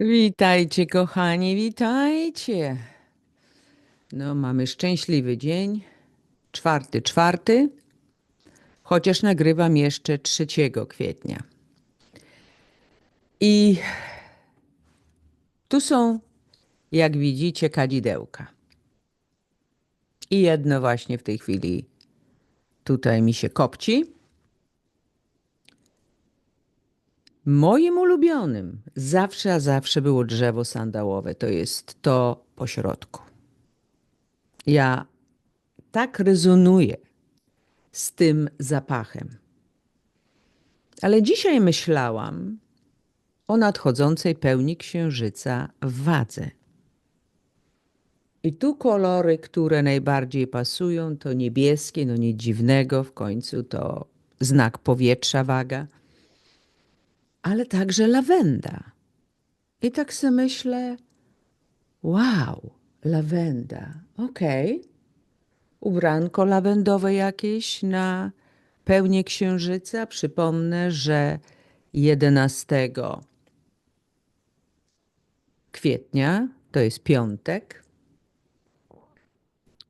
Witajcie, kochani, witajcie. No, mamy szczęśliwy dzień. Czwarty, czwarty, chociaż nagrywam jeszcze 3 kwietnia. I tu są, jak widzicie, kadzidełka. I jedno właśnie w tej chwili tutaj mi się kopci. Moim ulubionym zawsze, a zawsze było drzewo sandałowe. To jest to po środku. Ja tak rezonuję z tym zapachem. Ale dzisiaj myślałam o nadchodzącej pełni księżyca w wadze. I tu kolory, które najbardziej pasują, to niebieskie, no nic dziwnego, w końcu to znak powietrza waga, ale także lawenda. I tak sobie myślę, wow, lawenda, okej. Okay. Ubranko lawendowe jakieś na pełnię księżyca. Przypomnę, że 11 kwietnia, to jest piątek,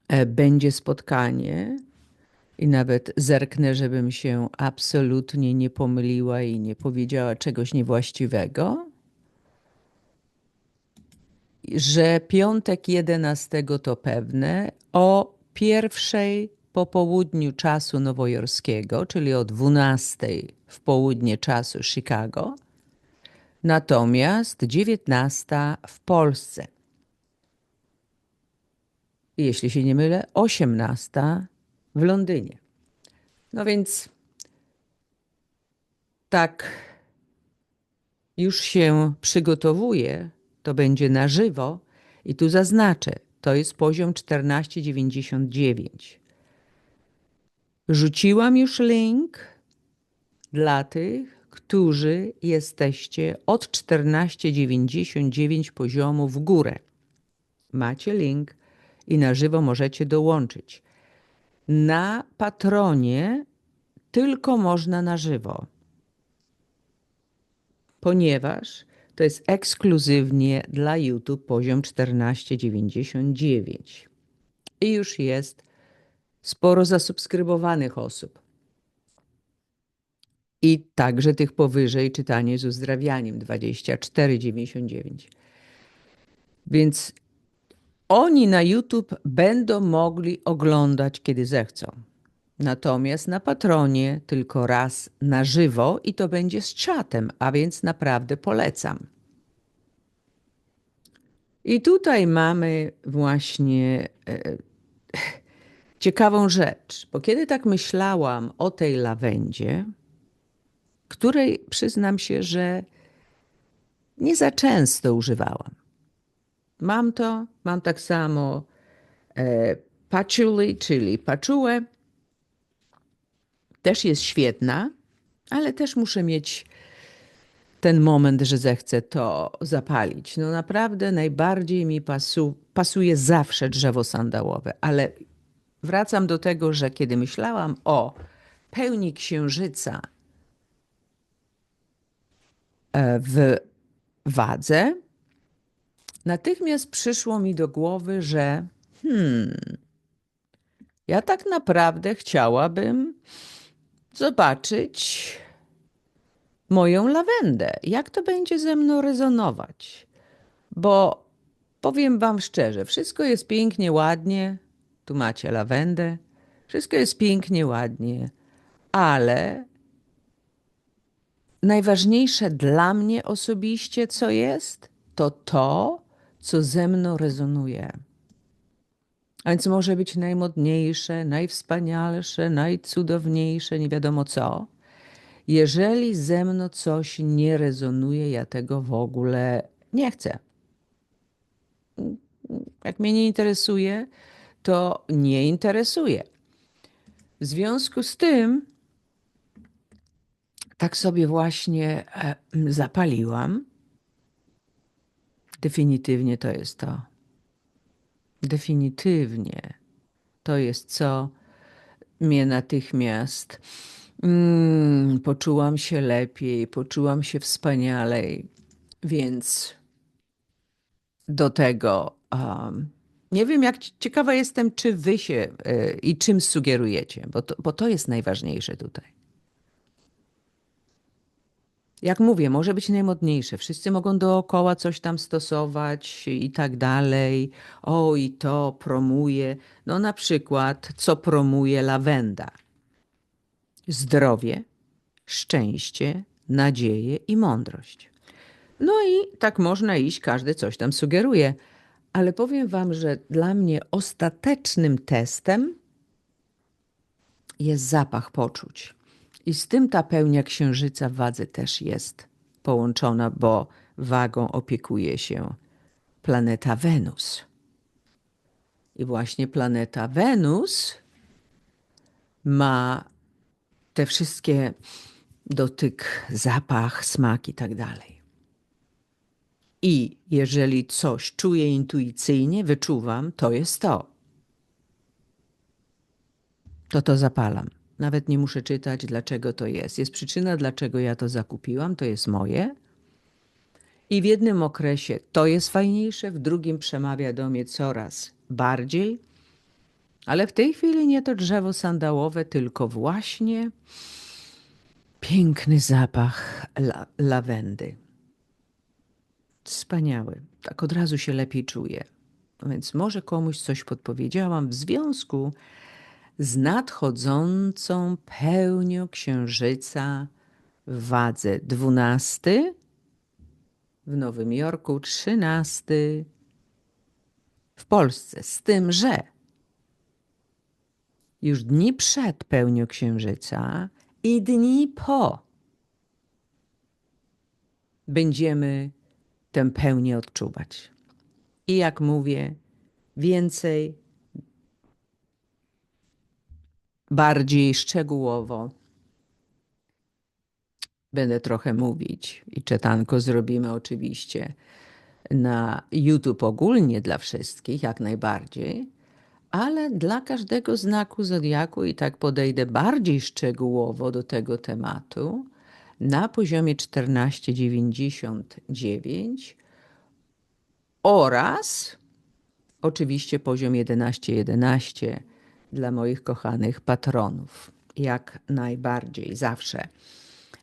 e, będzie spotkanie i nawet zerknę, żebym się absolutnie nie pomyliła i nie powiedziała czegoś niewłaściwego, że piątek 11 to pewne. O pierwszej po południu czasu nowojorskiego, czyli o 12 w południe czasu Chicago, natomiast 19 w Polsce. Jeśli się nie mylę, 18 w Londynie. No więc tak już się przygotowuję, to będzie na żywo i tu zaznaczę, to jest poziom 1499. Rzuciłam już link dla tych, którzy jesteście od 1499 poziomu w górę. Macie link i na żywo możecie dołączyć. Na patronie tylko można na żywo, ponieważ to jest ekskluzywnie dla YouTube poziom 1499. I już jest sporo zasubskrybowanych osób. I także tych powyżej czytanie z uzdrawianiem 24,99. Więc oni na YouTube będą mogli oglądać, kiedy zechcą. Natomiast na patronie tylko raz na żywo i to będzie z czatem, a więc naprawdę polecam. I tutaj mamy właśnie e, ciekawą rzecz, bo kiedy tak myślałam o tej lawendzie, której przyznam się, że nie za często używałam. Mam to, mam tak samo e, patchouli, czyli paczułę. Też jest świetna, ale też muszę mieć ten moment, że zechcę to zapalić. No naprawdę najbardziej mi pasu, pasuje zawsze drzewo sandałowe, ale wracam do tego, że kiedy myślałam o pełni księżyca e, w wadze, natychmiast przyszło mi do głowy, że hmm, ja tak naprawdę chciałabym zobaczyć moją lawendę. Jak to będzie ze mną rezonować? Bo powiem Wam szczerze, wszystko jest pięknie, ładnie. Tu macie lawendę. Wszystko jest pięknie, ładnie, ale najważniejsze dla mnie osobiście, co jest, to to, co ze mną rezonuje. A więc może być najmodniejsze, najwspanialsze, najcudowniejsze, nie wiadomo co. Jeżeli ze mną coś nie rezonuje, ja tego w ogóle nie chcę. Jak mnie nie interesuje, to nie interesuje. W związku z tym, tak sobie właśnie e, zapaliłam. Definitywnie to jest to. Definitywnie to jest co mnie natychmiast mm, poczułam się lepiej, poczułam się wspanialej. Więc do tego. Um, nie wiem, jak ciekawa jestem, czy wy się y, i czym sugerujecie, bo to, bo to jest najważniejsze tutaj. Jak mówię, może być najmodniejsze. Wszyscy mogą dookoła coś tam stosować i tak dalej. O, i to promuje. No na przykład, co promuje lawenda? Zdrowie, szczęście, nadzieję i mądrość. No i tak można iść, każdy coś tam sugeruje. Ale powiem Wam, że dla mnie ostatecznym testem jest zapach poczuć. I z tym ta pełnia księżyca w wadze też jest połączona, bo wagą opiekuje się planeta Wenus. I właśnie planeta Wenus ma te wszystkie dotyk, zapach, smak i tak dalej. I jeżeli coś czuję intuicyjnie, wyczuwam, to jest to. To to zapalam. Nawet nie muszę czytać, dlaczego to jest. Jest przyczyna, dlaczego ja to zakupiłam, to jest moje. I w jednym okresie to jest fajniejsze, w drugim przemawia do mnie coraz bardziej. Ale w tej chwili nie to drzewo sandałowe, tylko właśnie piękny zapach la lawendy. Wspaniały. Tak od razu się lepiej czuję. Więc może komuś coś podpowiedziałam w związku z nadchodzącą pełnią księżyca w wadze 12, w Nowym Jorku 13, w Polsce. Z tym, że już dni przed pełnią księżyca i dni po będziemy tę pełnię odczuwać. I jak mówię, więcej bardziej szczegółowo. Będę trochę mówić i czytanko zrobimy oczywiście na YouTube ogólnie dla wszystkich, jak najbardziej, ale dla każdego znaku zodiaku i tak podejdę bardziej szczegółowo do tego tematu na poziomie 1499 oraz oczywiście poziom 1111 11 dla moich kochanych patronów. Jak najbardziej, zawsze.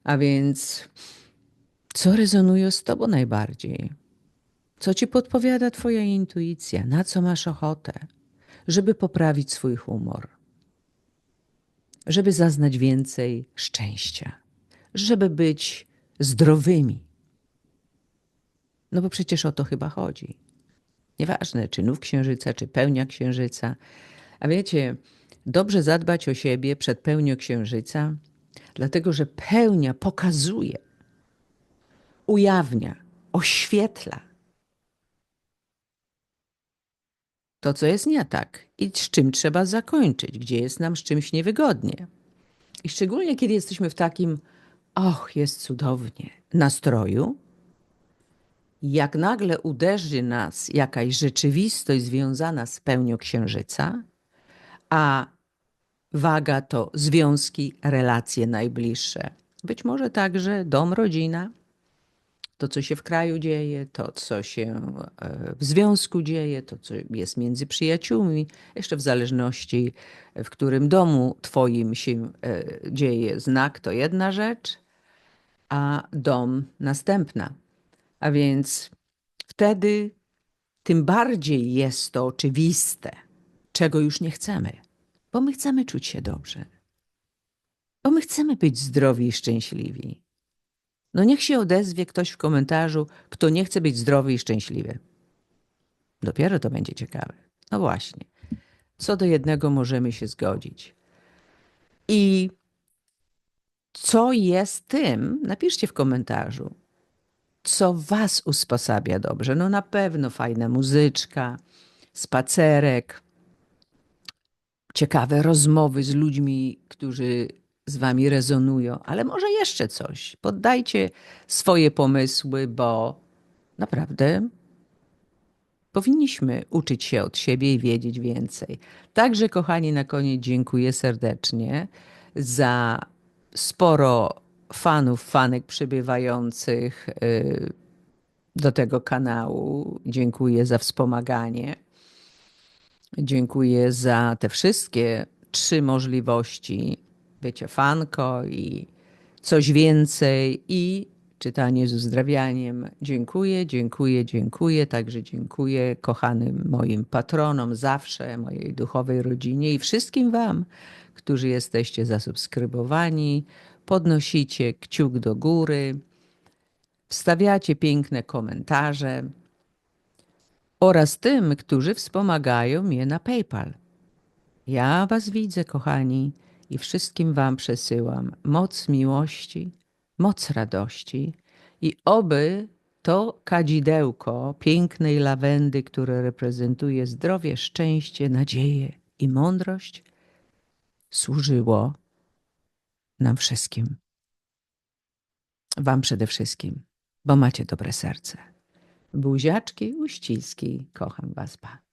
A więc, co rezonuje z Tobą najbardziej? Co Ci podpowiada Twoja intuicja? Na co masz ochotę, żeby poprawić swój humor? Żeby zaznać więcej szczęścia, żeby być zdrowymi. No bo przecież o to chyba chodzi. Nieważne, czy nów księżyca, czy pełnia księżyca, a wiecie, dobrze zadbać o siebie przed pełnią księżyca, dlatego że pełnia pokazuje, ujawnia, oświetla to, co jest nie tak i z czym trzeba zakończyć, gdzie jest nam z czymś niewygodnie. I szczególnie kiedy jesteśmy w takim, och, jest cudownie, nastroju, jak nagle uderzy nas jakaś rzeczywistość związana z pełnią księżyca, a waga to związki, relacje najbliższe. Być może także dom, rodzina, to, co się w kraju dzieje, to, co się e, w związku dzieje, to, co jest między przyjaciółmi, jeszcze w zależności, w którym domu Twoim się e, dzieje znak, to jedna rzecz, a dom następna. A więc wtedy tym bardziej jest to oczywiste, czego już nie chcemy, bo my chcemy czuć się dobrze, bo my chcemy być zdrowi i szczęśliwi. No niech się odezwie ktoś w komentarzu, kto nie chce być zdrowy i szczęśliwy. Dopiero to będzie ciekawe. No właśnie. Co do jednego możemy się zgodzić. I co jest tym, napiszcie w komentarzu, co was usposabia dobrze. No na pewno fajna muzyczka, spacerek, ciekawe rozmowy z ludźmi, którzy z wami rezonują, ale może jeszcze coś. Poddajcie swoje pomysły, bo naprawdę powinniśmy uczyć się od siebie i wiedzieć więcej. Także, kochani, na koniec dziękuję serdecznie za sporo fanów, fanek przybywających. Y, do tego kanału. Dziękuję za wspomaganie. Dziękuję za te wszystkie trzy możliwości: bycie fanko i coś więcej i czytanie z uzdrawianiem. Dziękuję, dziękuję, dziękuję. Także dziękuję kochanym moim patronom zawsze, mojej duchowej rodzinie i wszystkim Wam, którzy jesteście zasubskrybowani, podnosicie kciuk do góry, wstawiacie piękne komentarze oraz tym, którzy wspomagają mnie na PayPal. Ja Was widzę, kochani, i wszystkim Wam przesyłam moc miłości, moc radości i oby to kadzidełko pięknej lawendy, które reprezentuje zdrowie, szczęście, nadzieję i mądrość, służyło nam wszystkim. Wam przede wszystkim, bo macie dobre serce. Buziaczki, uściski, kocham Was, pa.